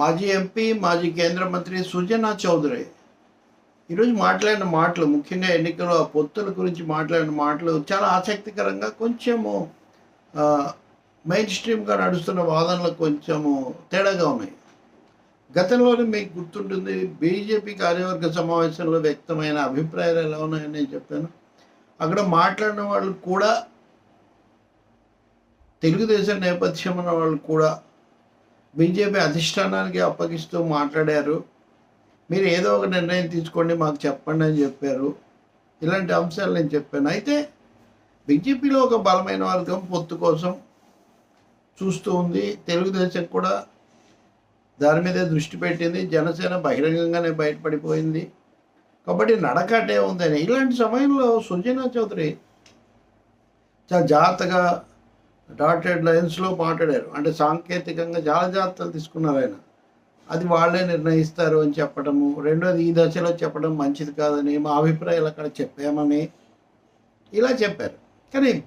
మాజీ ఎంపీ మాజీ కేంద్ర మంత్రి సుజనా చౌదరి. ఈరోజు మాట్లాడిన మాటలు ముఖ్యంగా ఎన్నికల పొత్తుల గురించి మాట్లాడిన మాటలు చాలా ఆసక్తికరంగా కొంచెము మెయిన్ స్ట్రీమ్గా నడుస్తున్న వాదనలు కొంచెము తేడాగా ఉన్నాయి. గతంలోనే మీకు గుర్తుంటుంది బీజేపీ కార్యవర్గ సమావేశంలో వ్యక్తమైన అభిప్రాయాలు ఎలా ఉన్నాయని నేను చెప్పాను. అక్కడ మాట్లాడిన వాళ్ళు కూడా తెలుగుదేశం నేపథ్యం ఉన్న వాళ్ళు కూడా బీజేపీ అధిష్టానానికి అప్పగిస్తూ మాట్లాడారు. మీరు ఏదో ఒక నిర్ణయం తీసుకోండి మాకు చెప్పండి అని చెప్పారు. ఇలాంటి అంశాలు నేను చెప్పాను. అయితే బీజేపీలో ఒక బలమైన వర్గం పొత్తు కోసం చూస్తూ ఉంది. తెలుగుదేశం కూడా దాని మీదే దృష్టి పెట్టింది. జనసేన బహిరంగంగానే బయటపడిపోయింది. కాబట్టి నడకటే ఉందని. ఇలాంటి సమయంలో సుజనా చౌదరి చాలా జాగ్రత్తగా డాటెడ్ లైన్స్లో మాట్లాడారు. అంటే సాంకేతికంగా చాలా జాగ్రత్తలు తీసుకున్నారు ఆయన. అది వాళ్ళే నిర్ణయిస్తారు అని చెప్పడము. రెండోది ఈ దశలో చెప్పడం మంచిది కాదని మా అభిప్రాయాలు అక్కడ చెప్పామని ఇలా చెప్పారు. కానీ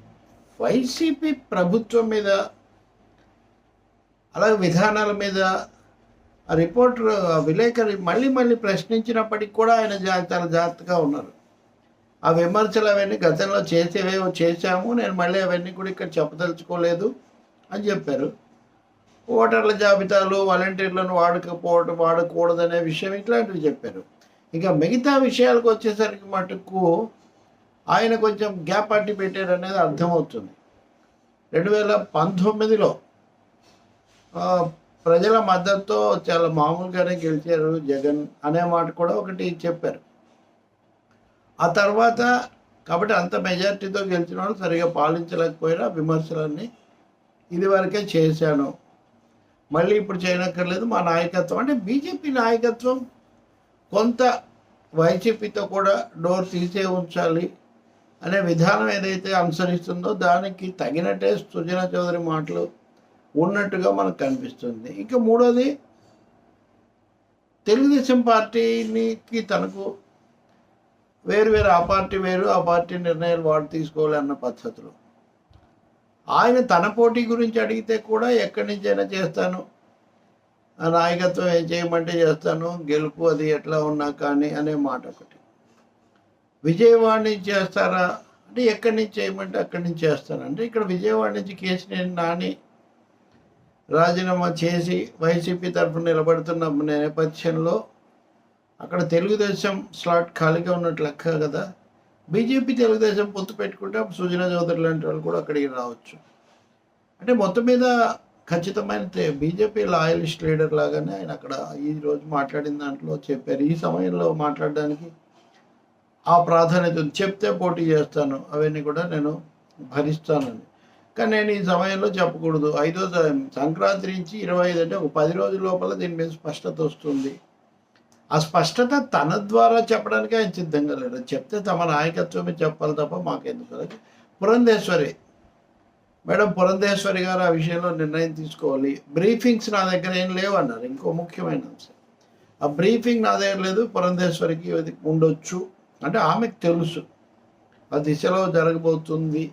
వైసీపీ ప్రభుత్వం మీద అలాగే విధానాల మీద ఆ రిపోర్టర్ ఆ విలేకరి మళ్ళీ మళ్ళీ ప్రశ్నించినప్పటికీ కూడా ఆయన చాలా జాగ్రత్తగా ఉన్నారు. ఆ విమర్శలు అవన్నీ గతంలో చేసేవేవో చేశాము నేను మళ్ళీ అవన్నీ కూడా ఇక్కడ చెప్పదలుచుకోలేదు అని చెప్పారు. ఓటర్ల జాబితాలు వాలంటీర్లను వాడకపోవడం వాడకూడదనే విషయం ఇట్లాంటివి చెప్పారు. ఇంకా మిగతా విషయాలకు వచ్చేసరికి మటుకు ఆయన కొంచెం గ్యాప్ అట్టి పెట్టారు అనేది అర్థమవుతుంది. రెండు వేల పంతొమ్మిదిలో ప్రజల మద్దతుతో చాలా మామూలుగానే గెలిచారు జగన్ అనే మాట కూడా ఒకటి చెప్పారు. ఆ తర్వాత కాబట్టి అంత మెజారిటీతో గెలిచిన వాళ్ళు సరిగా పాలించలేకపోయినా విమర్శలన్నీ ఇదివరకే చేశాను. మళ్ళీ ఇప్పుడు చేయనక్కర్లేదు మా నాయకత్వం అంటే బీజేపీ నాయకత్వం కొంత వైసీపీతో కూడా డోర్ తీసే ఉంచాలి అనే విధానం ఏదైతే అనుసరిస్తుందో దానికి తగినట్టే సుజనా చౌదరి మాటలు ఉన్నట్టుగా మనకు కనిపిస్తుంది. ఇంకా మూడోది తెలుగుదేశం పార్టీనికి తనకు వేరు వేరు ఆ పార్టీ వేరు ఆ పార్టీ నిర్ణయాలు వాడు తీసుకోవాలి అన్న పద్ధతులు. ఆయన తన పోటీ గురించి అడిగితే కూడా ఎక్కడి నుంచైనా చేస్తాను. ఆ నాయకత్వం ఏం చేయమంటే చేస్తాను. గెలుపు అది ఎట్లా ఉన్నా కానీ అనే మాట ఒకటి. విజయవాడ నుంచి చేస్తారా? అంటే ఎక్కడి నుంచి చేయమంటే అక్కడి నుంచి చేస్తాను. అంటే ఇక్కడ విజయవాడ నుంచి కేసినేని నాని రాజీనామా చేసి వైసీపీ తరఫున నిలబడుతున్న నేపథ్యంలో అక్కడ తెలుగుదేశం స్లాట్ ఖాళీగా ఉన్నట్టు లెక్క కదా. బీజేపీ తెలుగుదేశం పొత్తు పెట్టుకుంటే సుజనా చౌదరి లాంటి వాళ్ళు కూడా అక్కడికి రావచ్చు. అంటే మొత్తం మీద ఖచ్చితమైన బీజేపీ లాయలిస్ట్ లీడర్ లాగానే ఆయన అక్కడ ఈ రోజు మాట్లాడిన దాంట్లో చెప్పారు. ఈ సమయంలో మాట్లాడడానికి ఆ ప్రాధాన్యత ఉంది. చెప్తే పోటీ చేస్తాను. అవన్నీ కూడా నేను భరిస్తానని. కానీ నేను ఈ సమయంలో చెప్పకూడదు. ఐదో సంక్రాంతి నుంచి ఇరవై ఐదు అంటే ఒక పది రోజుల లోపల దీని మీద స్పష్టత వస్తుంది. ఆ స్పష్టత తన ద్వారా చెప్పడానికి ఆయన సిద్ధంగా లేడు. చెప్తే తమ నాయకత్వమే చెప్పాలి తప్ప మాకెందుకు? పురంధేశ్వరి. మేడం పురంధేశ్వరి గారు ఆ విషయంలో నిర్ణయం తీసుకోవాలి. బ్రీఫింగ్స్ నా దగ్గర ఏం లేవు అన్నారు. ఇంకో ముఖ్యమైన అంశం. ఆ బ్రీఫింగ్ నా దగ్గర లేదు పురంధేశ్వరికి ఇది ఉండొచ్చు. అంటే ఆమెకు తెలుసు. ఆ దిశలో జరగబోతుంది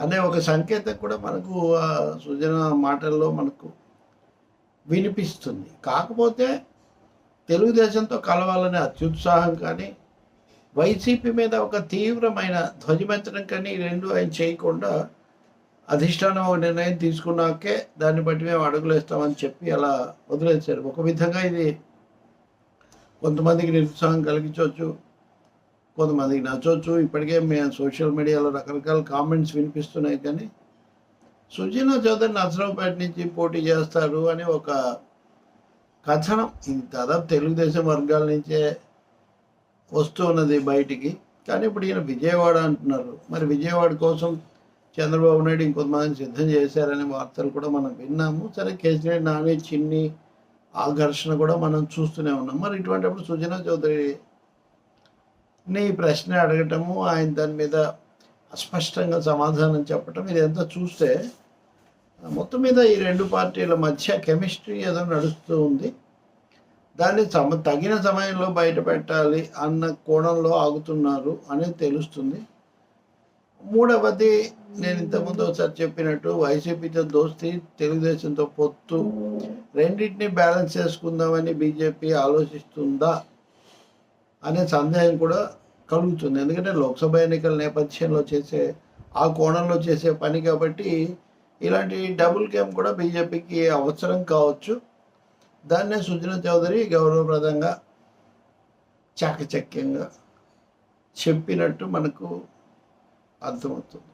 అనే ఒక సంకేతం కూడా మనకు ఆ సుజన మాటల్లో మనకు వినిపిస్తుంది. కాకపోతే తెలుగుదేశంతో కలవాలనే అత్యుత్సాహం కానీ వైసీపీ మీద ఒక తీవ్రమైన ధ్వజమెత్తడం కానీ రెండు ఆయన చేయకుండా అధిష్టానం ఒక నిర్ణయం తీసుకున్నాకే దాన్ని బట్టి మేము అడుగులు వేస్తామని చెప్పి అలా వదిలేశారు. ఒక విధంగా ఇది కొంతమందికి నిరుత్సాహం కలిగించవచ్చు కొంతమందికి నచ్చవచ్చు. ఇప్పటికే మేము సోషల్ మీడియాలో రకరకాల కామెంట్స్ వినిపిస్తున్నాయి కానీ సుజనా చౌదరి నర్సరావుపేట నుంచి పోటీ చేస్తారు అని ఒక కథనం ఇంత తెలుగుదేశం వర్గాల నుంచే వస్తూ ఉన్నది బయటికి. కానీ ఇప్పుడు ఈయన విజయవాడ అంటున్నారు. మరి విజయవాడ కోసం చంద్రబాబు నాయుడు ఇంకొంతమందిని సిద్ధం చేశారనే వార్తలు కూడా మనం విన్నాము. సరే కేసీఆర్ నాని చిన్ని ఆ ఘర్షణ కూడా మనం చూస్తూనే ఉన్నాం. మరి ఇటువంటిప్పుడు సుజనా చౌదరి నీ ప్రశ్న అడగటము ఆయన దాని మీద అస్పష్టంగా సమాధానం చెప్పటం ఇదంతా చూస్తే మొత్తం మీద ఈ రెండు పార్టీల మధ్య కెమిస్ట్రీ ఏదో నడుస్తూ ఉంది. దాన్ని సమ తగిన సమయంలో బయట పెట్టాలి అన్న కోణంలో ఆగుతున్నారు అనేది తెలుస్తుంది. మూడవది నేను ఇంతకుముందు ఒకసారి చెప్పినట్టు వైసీపీతో దోస్తి తెలుగుదేశంతో పొత్తు రెండింటిని బ్యాలెన్స్ చేసుకుందామని బీజేపీ ఆలోచిస్తుందా అనే సందేహం కూడా కలుగుతుంది. ఎందుకంటే లోక్సభ ఎన్నికల నేపథ్యంలో చేసే ఆ కోణంలో చేసే పని కాబట్టి ఇలాంటి డబుల్ గేమ్ కూడా బీజేపీకి అవసరం కావచ్చు. దాన్నే సుజన చౌదరి గౌరవప్రదంగా చాకచక్యంగా చెప్పినట్టు మనకు అర్థమవుతుంది.